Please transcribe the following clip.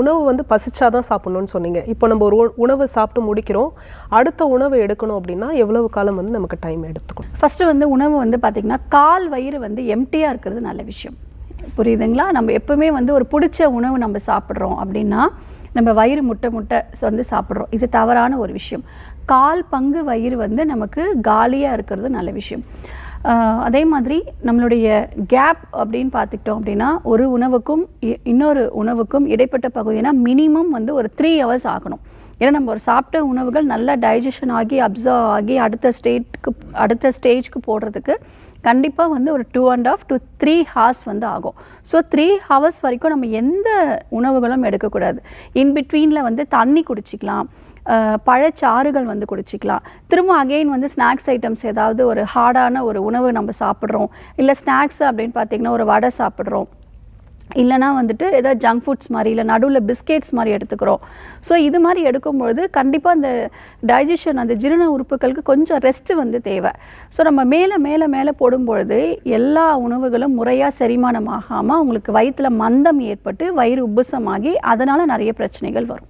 உணவு வந்து பசிச்சாதான் சாப்பிட்ணுன்னு சொன்னீங்க. இப்போ நம்ம ஒரு உணவு சாப்பிட்டு முடிக்கிறோம். அடுத்த உணவு எடுக்கணும் அப்படின்னா எவ்வளவு காலம் வந்து நமக்கு டைம் எடுத்துக்கும் ஃபஸ்ட்டு வந்து உணவு வந்து பார்த்திங்கன்னா கால் வயிறு வந்து எம்டியாக இருக்கிறது நல்ல விஷயம். புரியுதுங்களா? நம்ம எப்பவுமே வந்து ஒரு பிடிச்ச உணவு நம்ம சாப்பிட்றோம் அப்படின்னா நம்ம வயிறு முட்டை முட்டை வந்து சாப்பிட்றோம். இது தவறான ஒரு விஷயம். கால் பங்கு வயிறு வந்து நமக்கு காலியாக இருக்கிறது நல்ல விஷயம். அதே மாதிரி நம்மளுடைய கேப் அப்படின்னு பார்த்துக்கிட்டோம் அப்படின்னா ஒரு உணவுக்கும் இ- இன்னொரு உணவுக்கும் இடைப்பட்ட பகுதினா மினிமம் வந்து ஒரு த்ரீ ஹவர்ஸ் ஆகணும். ஏன்னா நம்ம ஒரு சாப்பிட்ட உணவுகள் நல்லா டைஜஷன் ஆகி அப்சர்வ் ஆகி அடுத்த ஸ்டேட்டுக்கு அடுத்த ஸ்டேஜ்க்கு போடுறதுக்கு கண்டிப்பாக வந்து ஒரு two and half to three horse வந்து ஆகும். ஸோ த்ரீ ஹவர்ஸ் வரைக்கும் நம்ம எந்த உணவுகளும் எடுக்கக்கூடாது. இன் பிட்வீனில் வந்து தண்ணி குடிச்சிக்கலாம். பழச்சாறுகள் வந்து குடிச்சிக்கலாம். திரும்ப அகெயின் வந்து ஸ்நாக்ஸ் ஐட்டம்ஸ் ஏதாவது ஒரு ஹார்டான ஒரு உணவு நம்ம சாப்பிட்றோம். இல்லை ஸ்நாக்ஸ் அப்படின்னு பார்த்தீங்கன்னா ஒரு வடை சாப்பிட்றோம். இல்லைனா வந்துட்டு ஏதாவது ஜங்க் ஃபுட்ஸ் மாதிரி இல்லை நடுவில் பிஸ்கெட்ஸ் மாதிரி எடுத்துக்கிறோம். ஸோ இது மாதிரி எடுக்கும்பொழுது கண்டிப்பாக அந்த டைஜஷன் அந்த ஜீரண உறுப்புகளுக்கு கொஞ்சம் ரெஸ்ட்டு வந்து தேவை. ஸோ நம்ம மேலே மேலே மேலே போடும்பொழுது எல்லா உணவுகளும் முறையாக செரிமானம் ஆகாமல் உங்களுக்கு வயிற்றில் மந்தம் ஏற்பட்டு வயிறு உப்புசமாகி அதனால் நிறைய பிரச்சனைகள் வரும்.